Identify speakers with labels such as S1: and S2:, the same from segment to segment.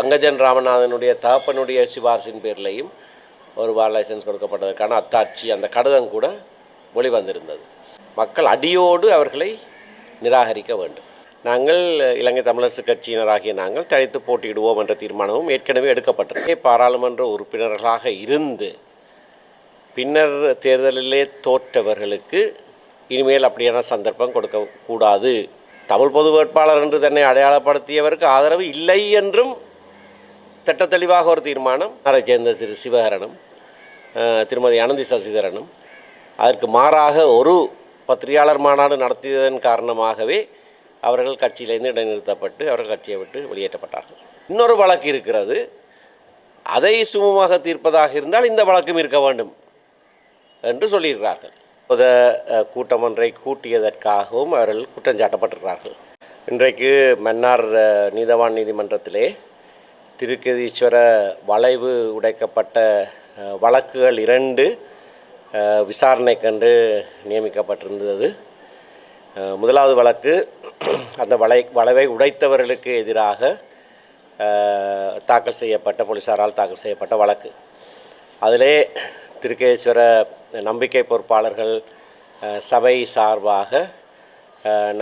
S1: அங்கஜன் ராமநாதனுடைய தகப்பனுடைய சிபாரிசின் பேர்லேயும் ஒரு வார் லைசன்ஸ் கொடுக்கப்பட்டதற்கான அத்தாட்சி அந்த கடிதம் கூட வெளிவந்திருந்தது மக்கள் அடியோடு அவர்களை நிராகரிக்க வேண்டும் நாங்கள் இலங்கை தமிழரசு கட்சியினராகிய நாங்கள் தனித்து போட்டியிடுவோம் என்ற தீர்மானமும் ஏற்கனவே எடுக்கப்பட்டது பாராளுமன்ற உறுப்பினர்களாக இருந்து பின்னர் தேர்தலிலே தோற்றவர்களுக்கு இனிமேல் அப்படியான சந்தர்ப்பம் கொடுக்கக்கூடாது தமிழ் பொது வேட்பாளர் என்று தன்னை அடையாளப்படுத்தியவருக்கு ஆதரவு இல்லை என்றும் திட்டத்தெளிவாக ஒரு தீர்மானம் நாரை சேர்ந்த திரு சிவஹரனும் திருமதி அனந்தி சசிதரனும் அதற்கு மாறாக ஒரு பத்திரிகையாளர் மாநாடு நடத்தியதன் காரணமாகவே அவர்கள் கட்சியிலேருந்து இடைநிறுத்தப்பட்டு அவர்கள் கட்சியை விட்டு வெளியேற்றப்பட்டார்கள் இன்னொரு வழக்கு இருக்கிறது அதை சுமமாக தீர்ப்பதாக இருந்தால் இந்த வழக்கும் இருக்க வேண்டும் என்று சொல்லியிருக்கிறார்கள் புத கூட்டம் ஒன்றை கூட்டியதற்காகவும் அவர்கள் குற்றம் சாட்டப்பட்டிருக்கிறார்கள் இன்றைக்கு மன்னார் நீதவான் நீதிமன்றத்திலே திருக்கதீஸ்வர வளைவு உடைக்கப்பட்ட வழக்குகள் இரண்டு விசாரணைக்கென்று நியமிக்கப்பட்டிருந்தது முதலாவது வழக்கு அந்த வளை வளைவை உடைத்தவர்களுக்கு எதிராக தாக்கல் செய்யப்பட்ட போலீஸாரால் தாக்கல் செய்யப்பட்ட வழக்கு அதிலே திருக்கேஸ்வர நம்பிக்கை பொறுப்பாளர்கள் சபை சார்பாக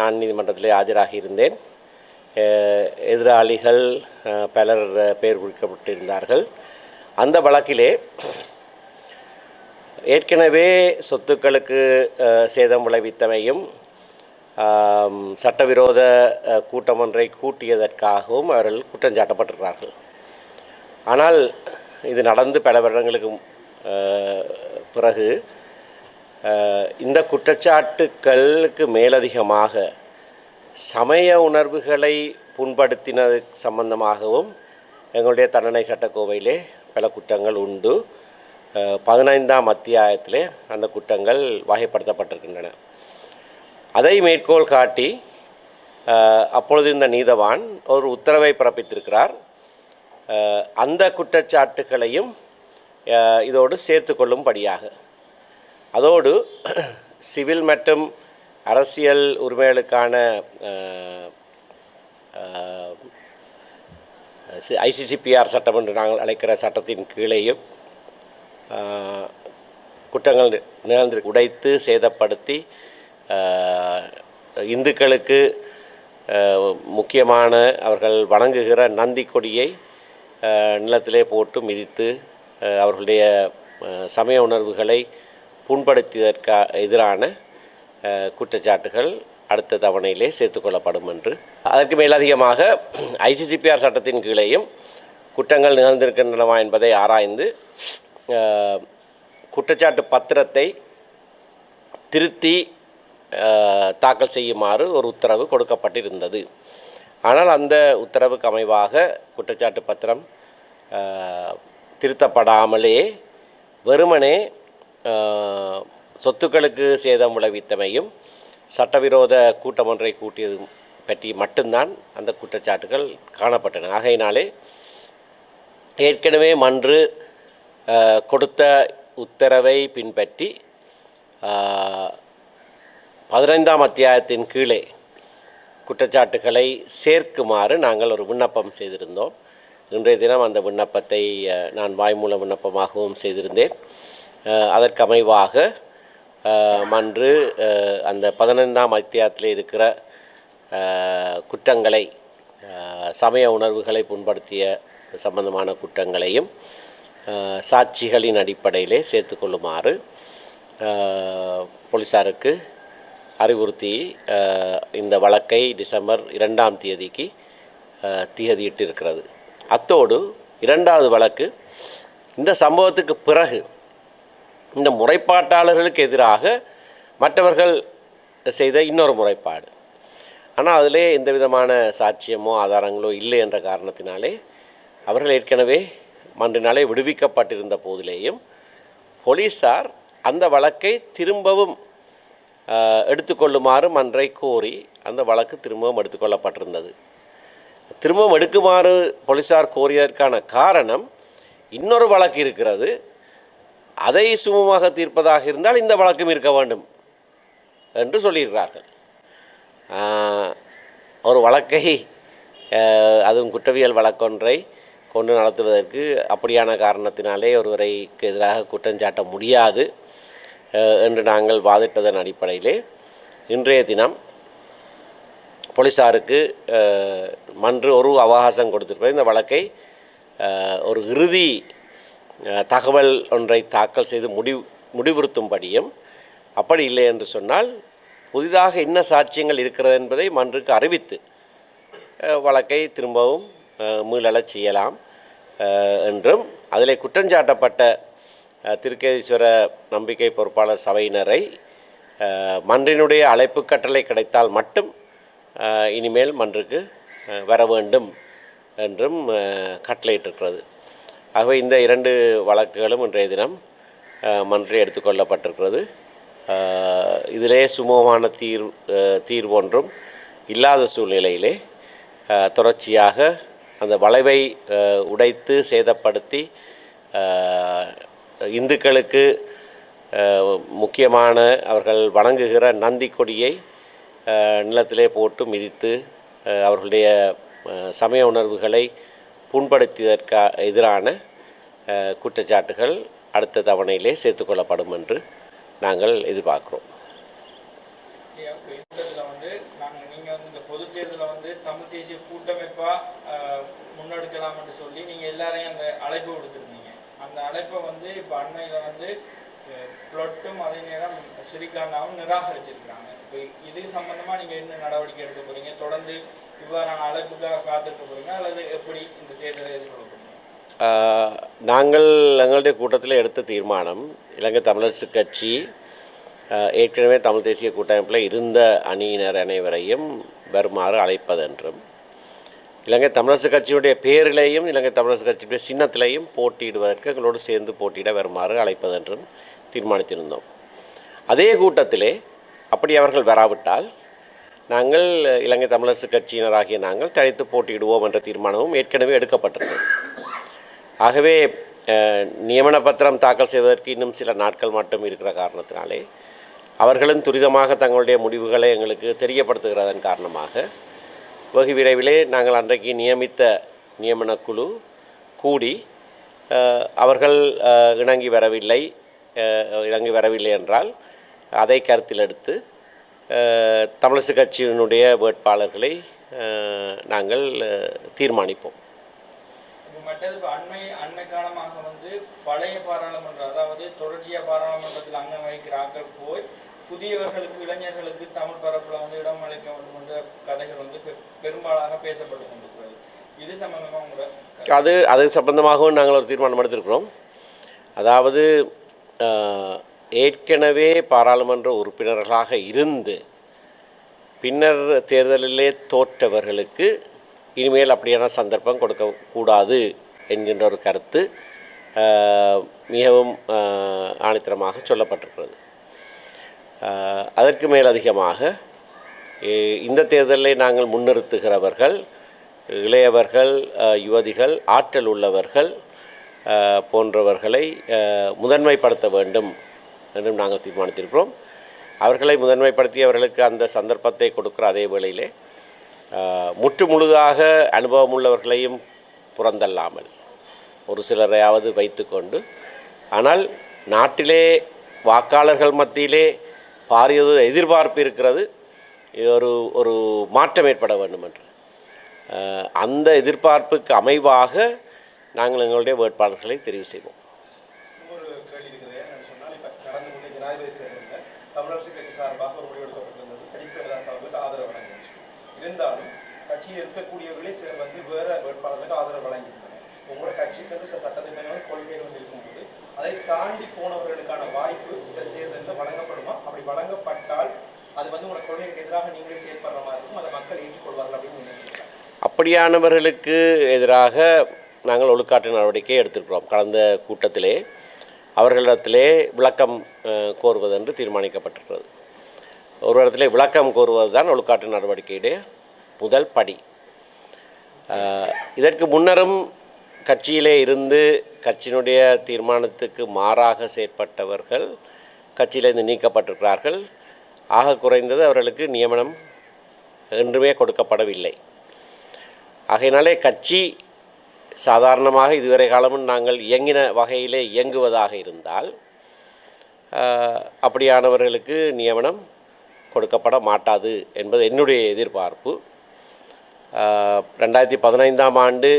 S1: நான் நீதிமன்றத்தில் ஆஜராகி இருந்தேன் எதிராளிகள் பலர் பெயர் குறிக்கப்பட்டிருந்தார்கள் அந்த வழக்கிலே ஏற்கனவே சொத்துக்களுக்கு சேதம் விளைவித்தமையும் சட்டவிரோத கூட்டம் ஒன்றை கூட்டியதற்காகவும் அவர்கள் குற்றம் சாட்டப்பட்டிருக்கிறார்கள் ஆனால் இது நடந்து பல வருடங்களுக்கு பிறகு இந்த குற்றச்சாட்டுக்களுக்கு மேலதிகமாக சமய உணர்வுகளை புண்படுத்தினது சம்பந்தமாகவும் எங்களுடைய தண்டனை சட்டக்கோவையிலே பல குற்றங்கள் உண்டு பதினைந்தாம் அத்தியாயத்திலே அந்த குற்றங்கள் வகைப்படுத்தப்பட்டிருக்கின்றன அதை மேற்கோள் காட்டி அப்பொழுது இந்த நீதவான் ஒரு உத்தரவை பிறப்பித்திருக்கிறார் அந்த குற்றச்சாட்டுகளையும் இதோடு சேர்த்து கொள்ளும்படியாக அதோடு சிவில் மற்றும் அரசியல் உரிமைகளுக்கான ஐசிசிபிஆர் சட்டம் என்று நாங்கள் அழைக்கிற சட்டத்தின் கீழேயும் குற்றங்கள் நிகழ்ந்து உடைத்து சேதப்படுத்தி இந்துக்களுக்கு முக்கியமான அவர்கள் வணங்குகிற நந்தி கொடியை நிலத்திலே போட்டு மிதித்து அவர்களுடைய சமய உணர்வுகளை புண்படுத்தியதற்கா எதிரான குற்றச்சாட்டுகள் அடுத்த தவணையிலே சேர்த்துக்கொள்ளப்படும் என்று அதற்கு மேலதிகமாக ஐசிசிபிஆர் சட்டத்தின் கீழேயும் குற்றங்கள் நிகழ்ந்திருக்கின்றனவா என்பதை ஆராய்ந்து குற்றச்சாட்டு பத்திரத்தை திருத்தி தாக்கல் செய்யுமாறு ஒரு உத்தரவு கொடுக்கப்பட்டிருந்தது ஆனால் அந்த உத்தரவுக்கு அமைவாக குற்றச்சாட்டு பத்திரம் திருத்தப்படாமலே வெறுமனே சொத்துக்களுக்கு சேதம் விளைவித்தமையும் சட்டவிரோத கூட்டம் ஒன்றை கூட்டியது பற்றி மட்டும்தான் அந்த குற்றச்சாட்டுகள் காணப்பட்டன ஆகையினாலே ஏற்கனவே மன்று கொடுத்த உத்தரவை பின்பற்றி பதினைந்தாம் அத்தியாயத்தின் கீழே குற்றச்சாட்டுகளை சேர்க்குமாறு நாங்கள் ஒரு விண்ணப்பம் செய்திருந்தோம் இன்றைய தினம் அந்த விண்ணப்பத்தை நான் வாய்மூல விண்ணப்பமாகவும் செய்திருந்தேன் அதற்கமைவாக அன்று அந்த பதினைந்தாம் அத்தியாயத்தில் இருக்கிற குற்றங்களை சமய உணர்வுகளை புண்படுத்திய சம்பந்தமான குற்றங்களையும் சாட்சிகளின் அடிப்படையிலே சேர்த்து கொள்ளுமாறு போலீஸாருக்கு அறிவுறுத்தி இந்த வழக்கை டிசம்பர் இரண்டாம் தேதிக்கு தீதியிட்டிருக்கிறது அத்தோடு இரண்டாவது வழக்கு இந்த சம்பவத்துக்கு பிறகு இந்த முறைப்பாட்டாளர்களுக்கு எதிராக மற்றவர்கள் செய்த இன்னொரு முறைப்பாடு ஆனால் அதிலே எந்த விதமான சாட்சியமோ ஆதாரங்களோ இல்லை என்ற காரணத்தினாலே அவர்கள் ஏற்கனவே மன்றினாலே விடுவிக்கப்பட்டிருந்த போதிலேயும் போலீஸார் அந்த வழக்கை திரும்பவும் எடுத்துக்கொள்ளுமாறு மன்றை கோரி அந்த வழக்கு திரும்பவும் எடுத்துக்கொள்ளப்பட்டிருந்தது திரும்பவும் எடுக்குமாறு போலீஸார் கோரியதற்கான காரணம் இன்னொரு வழக்கு இருக்கிறது அதை சுமமாக தீர்ப்பதாக இருந்தால் இந்த வழக்கம் இருக்க வேண்டும் என்று சொல்லியிருக்கிறார்கள் ஒரு வழக்கை அதுவும் குற்றவியல் வழக்கொன்றை கொண்டு நடத்துவதற்கு அப்படியான காரணத்தினாலே ஒருவரைக்கு எதிராக குற்றஞ்சாட்ட முடியாது என்று நாங்கள் வாதிட்டதன் அடிப்படையிலே இன்றைய தினம் போலீஸாருக்கு மன்று ஒரு அவகாசம் கொடுத்திருப்பது இந்த வழக்கை ஒரு இறுதி தகவல் ஒன்றை தாக்கல் செய்து முடிவு முடிவுறுத்தும்படியும் அப்படி இல்லை என்று சொன்னால் புதிதாக என்ன சாட்சியங்கள் இருக்கிறது என்பதை மன்றுக்கு அறிவித்து வழக்கை திரும்பவும் மீளலச் செய்யலாம் என்றும் அதில் குற்றஞ்சாட்டப்பட்ட திருக்கேதீஸ்வர நம்பிக்கை பொறுப்பாளர் சபையினரை மன்றினுடைய அழைப்பு கட்டளை கிடைத்தால் மட்டும் இனிமேல் மன்றுக்கு வர வேண்டும் என்றும் கட்டளையிட்டிருக்கிறது ஆகவே இந்த இரண்டு வழக்குகளும் இன்றைய தினம் மன்றி எடுத்துக்கொள்ளப்பட்டிருக்கிறது இதிலே சுமூகமான தீர் தீர்வொன்றும் இல்லாத சூழ்நிலையிலே தொடர்ச்சியாக அந்த வளைவை உடைத்து சேதப்படுத்தி இந்துக்களுக்கு முக்கியமான அவர்கள் வணங்குகிற நந்தி கொடியை நிலத்திலே போட்டு மிதித்து அவர்களுடைய சமய உணர்வுகளை புண்படுத்தியதற்கா எதிரான குற்றச்சாட்டுகள் அடுத்த தவணையிலே சேர்த்துக்கொள்ளப்படும் என்று நாங்கள் எதிர்பார்க்கிறோம் முன்னெடுக்கலாம் என்று சொல்லி நீங்கள் எல்லாரையும் அந்த அழைப்பு கொடுத்துருந்தீங்க அந்த அழைப்பை வந்து இப்போ அண்மையில் வந்து நேரம் இப்போ நீங்கள் என்ன நடவடிக்கை தொடர்ந்து நாங்கள் எங்களுடைய கூட்டத்தில் எடுத்த தீர்மானம் இலங்கை தமிழரசு கட்சி ஏற்கனவே தமிழ் தேசிய கூட்டமைப்பில் இருந்த அணியினர் அனைவரையும் வருமாறு அழைப்பதென்றும் இலங்கை தமிழரசு கட்சியுடைய பேரிலேயும் இலங்கை தமிழரசு கட்சியுடைய சின்னத்திலையும் போட்டியிடுவதற்கு எங்களோடு சேர்ந்து போட்டியிட வருமாறு அழைப்பதென்றும் தீர்மானித்திருந்தோம் அதே கூட்டத்திலே அப்படி அவர்கள் வராவிட்டால் நாங்கள் இலங்கை தமிழரசு கட்சியினராகிய நாங்கள் தழைத்து போட்டியிடுவோம் என்ற தீர்மானமும் ஏற்கனவே எடுக்கப்பட்டிருந்தது ஆகவே நியமன பத்திரம் தாக்கல் செய்வதற்கு இன்னும் சில நாட்கள் மட்டும் இருக்கிற காரணத்தினாலே அவர்களும் துரிதமாக தங்களுடைய முடிவுகளை எங்களுக்கு தெரியப்படுத்துகிறதன் காரணமாக வெகு விரைவிலே நாங்கள் அன்றைக்கு நியமித்த நியமன குழு கூடி அவர்கள் இணங்கி வரவில்லை இணங்கி வரவில்லை என்றால் அதை கருத்தில் எடுத்து தமிழிசு கட்சியினுடைய வேட்பாளர்களை நாங்கள் தீர்மானிப்போம் அண்மை அண்மை காலமாக வந்து பழைய பாராளுமன்றம் அதாவது பாராளுமன்றத்தில் அங்கம் போய் புதியவர்களுக்கு இளைஞர்களுக்கு தமிழ் பரப்பில் வந்து கதைகள் வந்து பெரும்பாலாக பேசப்பட்டு இது அது அது சம்பந்தமாகவும் நாங்கள் ஒரு தீர்மானம் எடுத்திருக்கிறோம் அதாவது ஏற்கனவே பாராளுமன்ற உறுப்பினர்களாக இருந்து பின்னர் தேர்தலிலே தோற்றவர்களுக்கு இனிமேல் அப்படியான சந்தர்ப்பம் கொடுக்கக்கூடாது என்கின்ற ஒரு கருத்து மிகவும் ஆணித்தரமாக சொல்லப்பட்டிருக்கிறது அதற்கு மேலதிகமாக இந்த தேர்தலை நாங்கள் முன்னிறுத்துகிறவர்கள் இளையவர்கள் யுவதிகள் ஆற்றல் உள்ளவர்கள் போன்றவர்களை முதன்மைப்படுத்த வேண்டும் என்றும் நாங்கள் தீர்மானித்திருக்கிறோம் அவர்களை முதன்மைப்படுத்தி அவர்களுக்கு அந்த சந்தர்ப்பத்தை கொடுக்குற அதே வேளையிலே முற்று முழுதாக அனுபவம் உள்ளவர்களையும் புறந்தல்லாமல் ஒரு சிலரையாவது வைத்துக்கொண்டு ஆனால் நாட்டிலே வாக்காளர்கள் மத்தியிலே பாரியது எதிர்பார்ப்பு இருக்கிறது ஒரு ஒரு மாற்றம் ஏற்பட வேண்டும் என்று அந்த எதிர்பார்ப்புக்கு அமைவாக நாங்கள் எங்களுடைய வேட்பாளர்களை தெரிவு செய்வோம் தமிழரசு கட்சி சார்பாக ஒரு முடிவெடுக்கப்பட்டிருந்தது சனிப்பிரதாஸ் அவர்களுக்கு ஆதரவு வழங்கிச்சு இருந்தாலும் கட்சியில் இருக்கக்கூடியவர்களே சில வந்து வேற வேட்பாளர்களுக்கு ஆதரவு வழங்கியிருந்தனர் உங்களோட கட்சிக்கு வந்து சில சட்டத்திட்டங்களும் வந்து இருக்கும்போது அதை தாண்டி போனவர்களுக்கான வாய்ப்பு இந்த தேர்தலில் வழங்கப்படுமா அப்படி வழங்கப்பட்டால் அது வந்து உங்களோட கொள்கைக்கு எதிராக நீங்களே செயல்படுற மாதிரி இருக்கும் அதை மக்கள் ஏற்றுக்கொள்வார்கள் அப்படின்னு அப்படியானவர்களுக்கு எதிராக நாங்கள் ஒழுக்காற்று நடவடிக்கை எடுத்திருக்கிறோம் கடந்த கூட்டத்திலே அவர்களிடத்திலே விளக்கம் கோருவது என்று தீர்மானிக்கப்பட்டிருக்கிறது ஒரு இடத்துல விளக்கம் கோருவது தான் ஒழுக்காட்டு நடவடிக்கையுடைய முதல் படி இதற்கு முன்னரும் கட்சியிலே இருந்து கட்சியினுடைய தீர்மானத்துக்கு மாறாக செயற்பட்டவர்கள் கட்சியிலிருந்து நீக்கப்பட்டிருக்கிறார்கள் ஆக குறைந்தது அவர்களுக்கு நியமனம் என்றுமே கொடுக்கப்படவில்லை ஆகையினாலே கட்சி சாதாரணமாக இதுவரை காலமும் நாங்கள் இயங்கின வகையிலே இயங்குவதாக இருந்தால் அப்படியானவர்களுக்கு நியமனம் கொடுக்கப்பட மாட்டாது என்பது என்னுடைய எதிர்பார்ப்பு ரெண்டாயிரத்தி பதினைந்தாம் ஆண்டு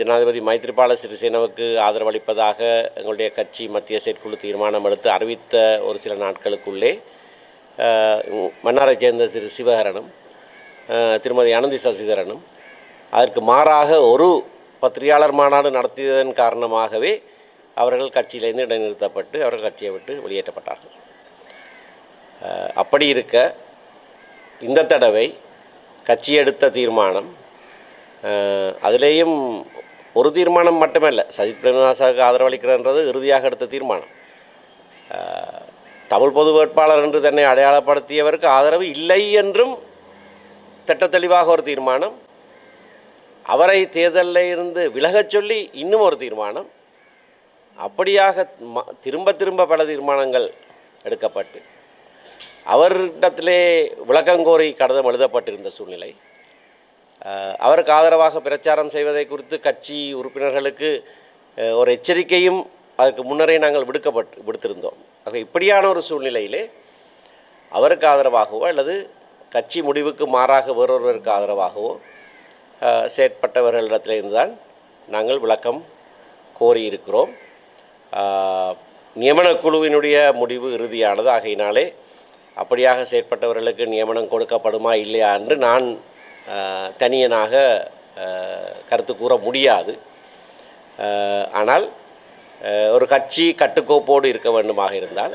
S1: ஜனாதிபதி மைத்ரிபால சிறிசேனவுக்கு ஆதரவளிப்பதாக எங்களுடைய கட்சி மத்திய செயற்குழு தீர்மானம் எடுத்து அறிவித்த ஒரு சில நாட்களுக்குள்ளே மன்னாரை சேர்ந்த திரு சிவகரனும் திருமதி அனந்தி சசிதரனும் அதற்கு மாறாக ஒரு பத்திரிகையாளர் மாநாடு நடத்தியதன் காரணமாகவே அவர்கள் கட்சியிலேருந்து இடைநிறுத்தப்பட்டு அவர்கள் கட்சியை விட்டு வெளியேற்றப்பட்டார்கள் அப்படி இருக்க இந்த தடவை கட்சி எடுத்த தீர்மானம் அதுலேயும் ஒரு தீர்மானம் மட்டுமல்ல சஜித் பிரேமதாசாவுக்கு ஆதரவளிக்கிறன்றது இறுதியாக எடுத்த தீர்மானம் தமிழ் பொது வேட்பாளர் என்று தன்னை அடையாளப்படுத்தியவருக்கு ஆதரவு இல்லை என்றும் திட்டத்தெளிவாக ஒரு தீர்மானம் அவரை தேர்தலில் இருந்து விலகச் சொல்லி இன்னும் ஒரு தீர்மானம் அப்படியாக திரும்ப திரும்ப பல தீர்மானங்கள் எடுக்கப்பட்டு அவரிடத்திலே விளக்கங்கோரி கடிதம் எழுதப்பட்டிருந்த சூழ்நிலை அவருக்கு ஆதரவாக பிரச்சாரம் செய்வதை குறித்து கட்சி உறுப்பினர்களுக்கு ஒரு எச்சரிக்கையும் அதுக்கு முன்னரே நாங்கள் விடுக்கப்பட்டு விடுத்திருந்தோம் ஆக இப்படியான ஒரு சூழ்நிலையிலே அவருக்கு ஆதரவாகவோ அல்லது கட்சி முடிவுக்கு மாறாக வேறொருவருக்கு ஆதரவாகவோ செயற்பட்டவர்களிடத்திலிருந்து தான் நாங்கள் விளக்கம் கோரியிருக்கிறோம் நியமனக்குழுவினுடைய முடிவு இறுதியானது ஆகையினாலே அப்படியாக செயற்பட்டவர்களுக்கு நியமனம் கொடுக்கப்படுமா இல்லையா என்று நான் தனியனாக கருத்து கூற முடியாது ஆனால் ஒரு கட்சி கட்டுக்கோப்போடு இருக்க வேண்டுமாக இருந்தால்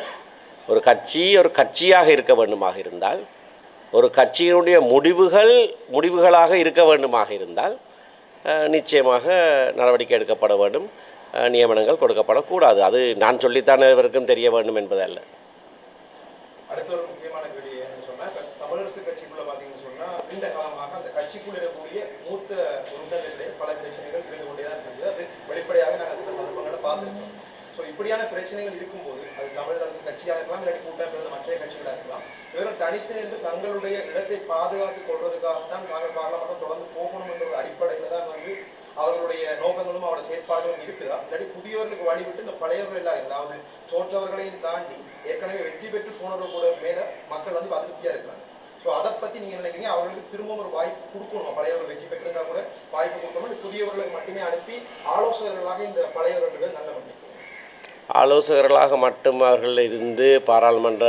S1: ஒரு கட்சி ஒரு கட்சியாக இருக்க வேண்டுமாக இருந்தால் ஒரு கட்சியினுடைய முடிவுகள் முடிவுகளாக இருக்க வேண்டுமாக இருந்தால் நிச்சயமாக நடவடிக்கை எடுக்கப்பட வேண்டும் நியமனங்கள் கொடுக்கப்படக்கூடாது அது நான் சொல்லித்தான் இவருக்கும் தெரிய வேண்டும் என்பதல்ல வெளிப்படையாக நாங்கள் சில சந்தர்ப்பங்களை பார்த்துருக்கோம் ஸோ இப்படியான பிரச்சனைகள் இருக்கும்போது அது தமிழக அரசு கட்சியாக இருக்கலாம் இல்லாட்டி கூட்டமைப்பு மற்ற கட்சிகளாக இருக்கலாம் இவர்கள் தனித்து நின்று தங்களுடைய இடத்தை பாதுகாத்துக் கொள்வதற்காகத்தான் நாங்கள் பாராளுமன்றம் தொடர்ந்து போகணும் என்ற ஒரு அடிப்படையில் தான் வந்து அவர்களுடைய நோக்கங்களும் அவரோட செயற்பாடுகளும் இருக்குதா இல்லாட்டி புதியவர்களுக்கு வழிவிட்டு இந்த பழையவர்கள் எல்லாரும் அதாவது தோற்றவர்களையும் தாண்டி ஏற்கனவே வெற்றி பெற்று போனவர்கள் கூட மேல மக்கள் வந்து அதிருப்தியா இருக்கிறாங்க ஸோ அதை பற்றி நீங்கள் நினைக்கிறீங்க அவர்களுக்கு திரும்பவும் ஒரு வாய்ப்பு கொடுக்கணும் பழையவர்கள் வெற்றி பெற்றிருந்தா கூட வாய்ப்பு கொடுக்கணும் புதியவர்களுக்கு மட்டுமே அனுப்பி ஆலோசகர்களாக இந்த பழையவர்கள் நல்ல மண்ணு ஆலோசகர்களாக மட்டும் அவர்கள் இருந்து பாராளுமன்ற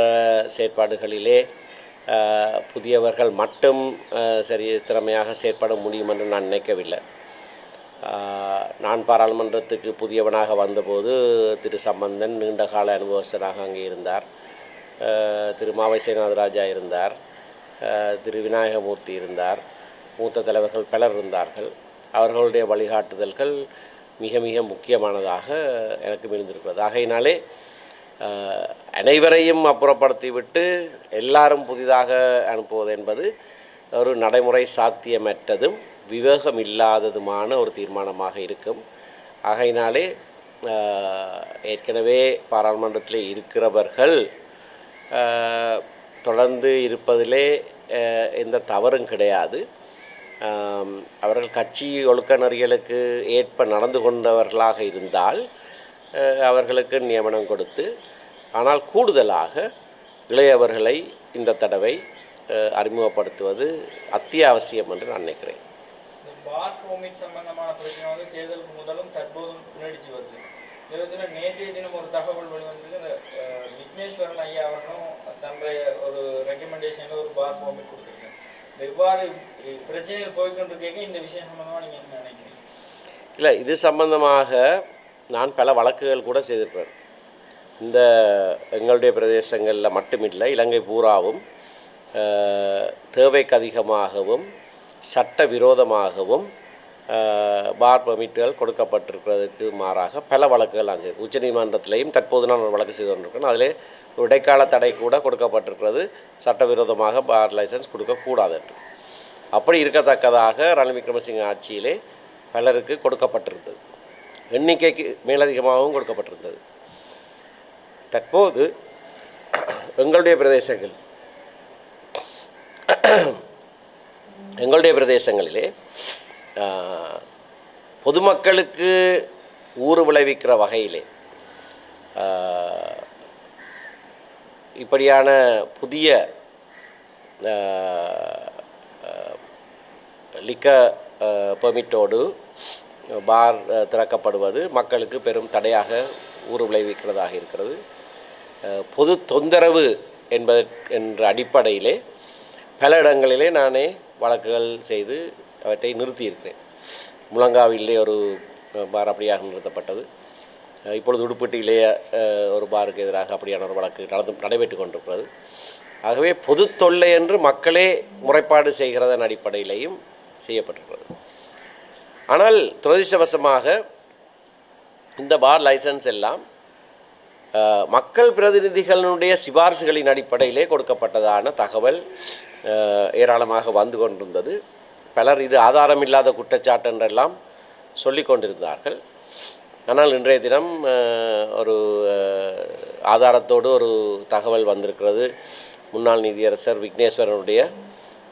S1: செயற்பாடுகளிலே புதியவர்கள் மட்டும் சரி திறமையாக செயற்பட முடியும் என்று நான் நினைக்கவில்லை நான் பாராளுமன்றத்துக்கு புதியவனாக வந்தபோது திரு சம்பந்தன் நீண்டகால அனுபவஸ்தராக அங்கே இருந்தார் திரு மாவை சேனாதராஜா இருந்தார் திரு விநாயகமூர்த்தி இருந்தார் மூத்த தலைவர்கள் பலர் இருந்தார்கள் அவர்களுடைய வழிகாட்டுதல்கள் மிக மிக முக்கியமானதாக எனக்கு மிகுந்திருக்கிறது ஆகையினாலே அனைவரையும் அப்புறப்படுத்திவிட்டு எல்லாரும் புதிதாக அனுப்புவது என்பது ஒரு நடைமுறை சாத்தியமற்றதும் விவேகம் இல்லாததுமான ஒரு தீர்மானமாக இருக்கும் ஆகையினாலே ஏற்கனவே பாராளுமன்றத்தில் இருக்கிறவர்கள் தொடர்ந்து இருப்பதிலே எந்த தவறும் கிடையாது அவர்கள் கட்சி ஒழுக்க நெறிகளுக்கு ஏற்ப நடந்து கொண்டவர்களாக இருந்தால் அவர்களுக்கு நியமனம் கொடுத்து ஆனால் கூடுதலாக இளையவர்களை இந்த தடவை அறிமுகப்படுத்துவது அத்தியாவசியம் என்று நான் நினைக்கிறேன் சம்பந்தமான பிரச்சனை வந்து முதலும் தற்போதும் நேற்றைய தினம் ஒரு தகவல் வெளிவந்தது விக்னேஸ்வரன் ஐயா அவர்களும் தன்னுடைய ஒரு ஒரு பார் எவ்வாறு பிரச்சனைகள் இந்த விஷயம் நீங்கள் நினைக்கிறீங்க இல்லை இது சம்பந்தமாக நான் பல வழக்குகள் கூட செய்திருப்பேன் இந்த எங்களுடைய பிரதேசங்களில் மட்டுமில்லை இலங்கை பூராவும் தேவைக்கு அதிகமாகவும் சட்டவிரோதமாகவும் பார் பர்மிட்டுகள் கொடுக்கப்பட்டிருக்கிறதுக்கு மாறாக பல வழக்குகள் நான் உச்ச உச்சநீதிமன்றத்திலையும் தற்போது நான் ஒரு வழக்கு செய்து கொண்டிருக்கிறேன் அதிலே ஒரு இடைக்கால தடை கூட கொடுக்கப்பட்டிருக்கிறது சட்டவிரோதமாக பார் லைசன்ஸ் கொடுக்கக்கூடாது என்று அப்படி இருக்கத்தக்கதாக ரணில் விக்ரமசிங்க ஆட்சியிலே பலருக்கு கொடுக்கப்பட்டிருந்தது எண்ணிக்கைக்கு மேலதிகமாகவும் கொடுக்கப்பட்டிருந்தது தற்போது எங்களுடைய பிரதேசங்கள் எங்களுடைய பிரதேசங்களிலே பொதுமக்களுக்கு ஊறு விளைவிக்கிற வகையிலே இப்படியான புதிய லிக்க பெர்மிட்டோடு பார் திறக்கப்படுவது மக்களுக்கு பெரும் தடையாக ஊறு விளைவிக்கிறதாக இருக்கிறது பொது தொந்தரவு என்பத என்ற அடிப்படையிலே பல இடங்களிலே நானே வழக்குகள் செய்து அவற்றை நிறுத்தியிருக்கிறேன் முழங்காவிலே ஒரு பார் அப்படியாக நிறுத்தப்பட்டது இப்பொழுது உடுப்பட்டியிலேயே ஒரு பாருக்கு எதிராக அப்படியான ஒரு வழக்கு நடந்து நடைபெற்று கொண்டிருக்கிறது ஆகவே பொது தொல்லை என்று மக்களே முறைப்பாடு செய்கிறதன் அடிப்படையிலையும் செய்யப்பட்டிருக்கிறது ஆனால் துரதிர்ஷ்டவசமாக இந்த பார் லைசன்ஸ் எல்லாம் மக்கள் பிரதிநிதிகளினுடைய சிபார்சுகளின் அடிப்படையிலே கொடுக்கப்பட்டதான தகவல் ஏராளமாக வந்து கொண்டிருந்தது பலர் இது ஆதாரம் இல்லாத குற்றச்சாட்டு என்றெல்லாம் சொல்லி கொண்டிருந்தார்கள் ஆனால் இன்றைய தினம் ஒரு ஆதாரத்தோடு ஒரு தகவல் வந்திருக்கிறது முன்னாள் நீதியரசர் விக்னேஸ்வரனுடைய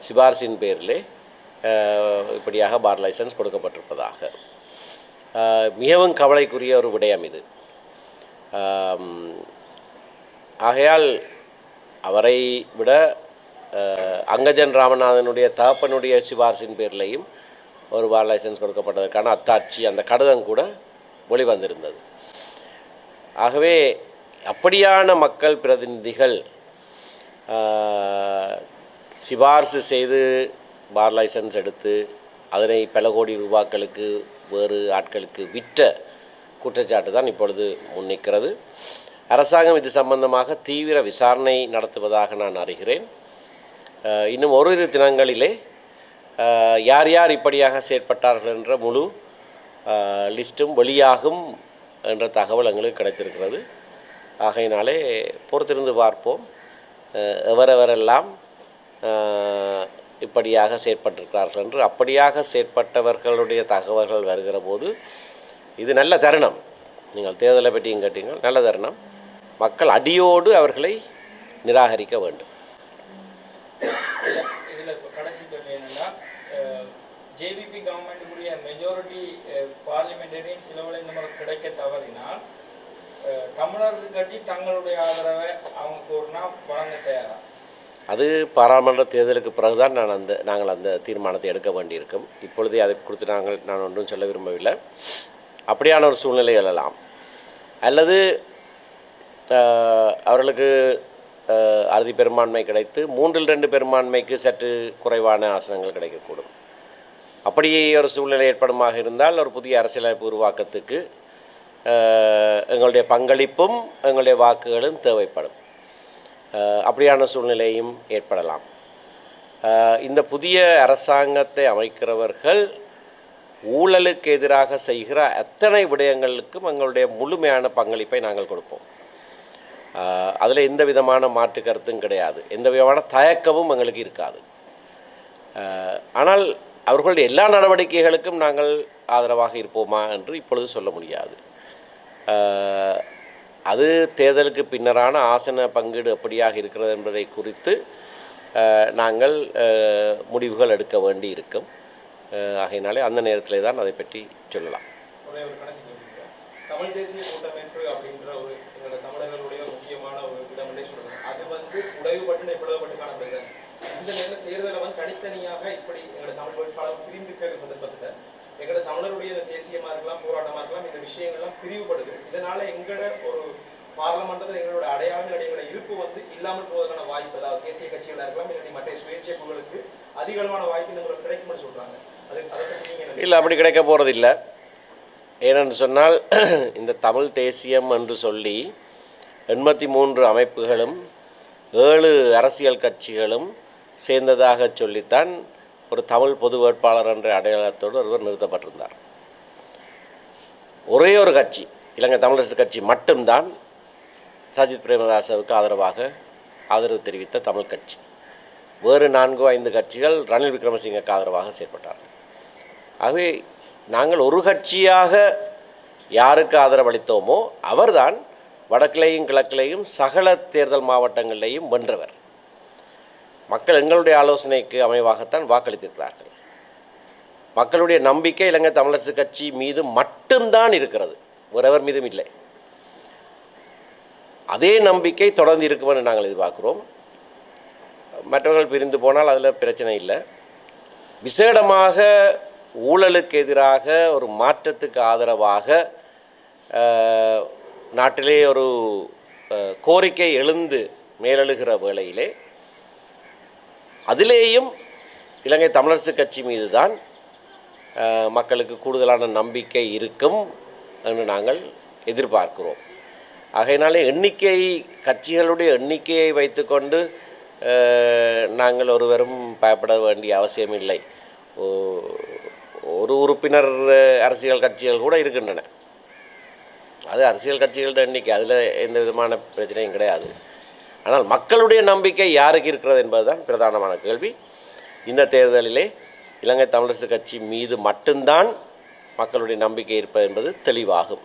S1: சிபார்சின் பேரிலே இப்படியாக பார் லைசன்ஸ் கொடுக்கப்பட்டிருப்பதாக மிகவும் கவலைக்குரிய ஒரு விடயம் இது ஆகையால் அவரை விட அங்கஜன் ராமநாதனுடைய தகப்பனுடைய சிபாரிசின் பேர்லேயும் ஒரு பார் லைசன்ஸ் கொடுக்கப்பட்டதற்கான அத்தாட்சி அந்த கடிதம் கூட வெளிவந்திருந்தது ஆகவே அப்படியான மக்கள் பிரதிநிதிகள் சிபார்சு செய்து பார் லைசன்ஸ் எடுத்து அதனை பல கோடி ரூபாக்களுக்கு வேறு ஆட்களுக்கு விற்ற குற்றச்சாட்டு தான் இப்பொழுது முன்னிக்கிறது அரசாங்கம் இது சம்பந்தமாக தீவிர விசாரணை நடத்துவதாக நான் அறிகிறேன் இன்னும் இரு தினங்களிலே யார் யார் இப்படியாக செயற்பட்டார்கள் என்ற முழு லிஸ்ட்டும் வெளியாகும் என்ற தகவல் எங்களுக்கு கிடைத்திருக்கிறது ஆகையினாலே பொறுத்திருந்து பார்ப்போம் எவரெவரெல்லாம் இப்படியாக செயற்பட்டிருக்கிறார்கள் என்று அப்படியாக செயற்பட்டவர்களுடைய தகவல்கள் வருகிற போது இது நல்ல தருணம் நீங்கள் தேர்தலை பற்றியும் கேட்டீங்க நல்ல தருணம் மக்கள் அடியோடு அவர்களை நிராகரிக்க வேண்டும் ஜேவிபி கவர்மெண்ட்டுக்குரிய மெஜாரிட்டி பார்லிமெண்டேரியன் சிலவில் இந்த முறை கிடைக்க தவறினால் eh, தமிழரசு கட்சி தங்களுடைய ஆதரவை அவங்க கூறினா வழங்க தயாரா அது பாராளுமன்ற தேர்தலுக்கு பிறகுதான் நான் அந்த நாங்கள் அந்த தீர்மானத்தை எடுக்க வேண்டியிருக்கும் இப்பொழுதே அதை கொடுத்து நாங்கள் நான் ஒன்றும் சொல்ல விரும்பவில்லை அப்படியான ஒரு சூழ்நிலை எழலாம் அல்லது eh, அவர்களுக்கு eh, அறுதி பெரும்பான்மை கிடைத்து மூன்றில் ரெண்டு பெரும்பான்மைக்கு சற்று குறைவான ஆசனங்கள் கிடைக்கக்கூடும் அப்படியே ஒரு சூழ்நிலை ஏற்படுமாக இருந்தால் ஒரு புதிய அரசியலமைப்பு உருவாக்கத்துக்கு எங்களுடைய பங்களிப்பும் எங்களுடைய வாக்குகளும் தேவைப்படும் அப்படியான சூழ்நிலையும் ஏற்படலாம் இந்த புதிய அரசாங்கத்தை அமைக்கிறவர்கள் ஊழலுக்கு எதிராக செய்கிற அத்தனை விடயங்களுக்கும் எங்களுடைய முழுமையான பங்களிப்பை நாங்கள் கொடுப்போம் அதில் எந்த விதமான மாற்று கருத்தும் கிடையாது எந்த விதமான தயக்கமும் எங்களுக்கு இருக்காது ஆனால் அவர்களுடைய எல்லா நடவடிக்கைகளுக்கும் நாங்கள் ஆதரவாக இருப்போமா என்று இப்பொழுது சொல்ல முடியாது அது தேர்தலுக்கு பின்னரான ஆசன பங்கீடு எப்படியாக இருக்கிறது என்பதை குறித்து நாங்கள் முடிவுகள் எடுக்க வேண்டி இருக்கும் ஆகையினாலே அந்த நேரத்தில் தான் அதை பற்றி சொல்லலாம் முக்கியமான ஒரு இடம் சொல்லலாம் அது வந்து உடைவுபட்டு காணப்படுகிறது இந்த நேரில் தேர்தலை வந்து தனித்தனியாக இப்படி எங்களோட தமிழ் வேட்பாளர் பிரிந்து இருக்கிற சந்தர்ப்பத்தில் எங்களோட தமிழருடைய இந்த தேசியமாக இருக்கலாம் போராட்டமாக இருக்கலாம் இந்த விஷயங்கள்லாம் பிரிவுபடுது இதனால் எங்களோட ஒரு பார்லமன்றத்தில் எங்களோட அடையாளங்கள் எங்களோட இருப்பு வந்து இல்லாமல் போவதற்கான வாய்ப்பு அதாவது தேசிய கட்சிகளாக இருக்கலாம் இல்லாட்டி மற்ற சுயேட்சை குழுக்களுக்கு அதிக அளவான வாய்ப்பு இந்த முறை கிடைக்கும்னு சொல்கிறாங்க அது இல்லை அப்படி கிடைக்க போகிறது இல்லை ஏனென்று சொன்னால் இந்த தமிழ் தேசியம் என்று சொல்லி எண்பத்தி மூன்று அமைப்புகளும் ஏழு அரசியல் கட்சிகளும் சேர்ந்ததாக சொல்லித்தான் ஒரு தமிழ் பொது வேட்பாளர் என்ற அடையாளத்தோடு ஒருவர் நிறுத்தப்பட்டிருந்தார் ஒரே ஒரு கட்சி இலங்கை தமிழரசு கட்சி மட்டும்தான் சஜித் பிரேமதாசவுக்கு ஆதரவாக ஆதரவு தெரிவித்த தமிழ் கட்சி வேறு நான்கு ஐந்து கட்சிகள் ரணில் விக்ரமசிங்கக்கு ஆதரவாக செயற்பட்டார்கள் ஆகவே நாங்கள் ஒரு கட்சியாக யாருக்கு ஆதரவளித்தோமோ அவர்தான் வடக்கிலையும் கிழக்கிலையும் சகல தேர்தல் மாவட்டங்களிலேயும் வென்றவர் மக்கள் எங்களுடைய ஆலோசனைக்கு அமைவாகத்தான் வாக்களித்திருக்கிறார்கள் மக்களுடைய நம்பிக்கை இலங்கை தமிழரசு கட்சி மீது மட்டும்தான் இருக்கிறது ஒருவர் மீதும் இல்லை அதே நம்பிக்கை தொடர்ந்து இருக்குமென்று நாங்கள் எதிர்பார்க்குறோம் மற்றவர்கள் பிரிந்து போனால் அதில் பிரச்சனை இல்லை விசேடமாக ஊழலுக்கு எதிராக ஒரு மாற்றத்துக்கு ஆதரவாக நாட்டிலே ஒரு கோரிக்கை எழுந்து மேலெழுகிற வேளையிலே அதிலேயும் இலங்கை தமிழரசு கட்சி மீது தான் மக்களுக்கு கூடுதலான நம்பிக்கை இருக்கும் என்று நாங்கள் எதிர்பார்க்கிறோம் ஆகையினாலே எண்ணிக்கை கட்சிகளுடைய எண்ணிக்கையை வைத்துக்கொண்டு நாங்கள் ஒருவரும் பயப்பட வேண்டிய அவசியம் இல்லை ஒரு உறுப்பினர் அரசியல் கட்சிகள் கூட இருக்கின்றன அது அரசியல் கட்சிகளோட எண்ணிக்கை அதில் எந்த விதமான பிரச்சனையும் கிடையாது ஆனால் மக்களுடைய நம்பிக்கை யாருக்கு இருக்கிறது என்பதுதான் பிரதானமான கேள்வி இந்த தேர்தலிலே இலங்கை தமிழரசு கட்சி மீது மட்டும்தான் மக்களுடைய நம்பிக்கை இருப்பது என்பது தெளிவாகும்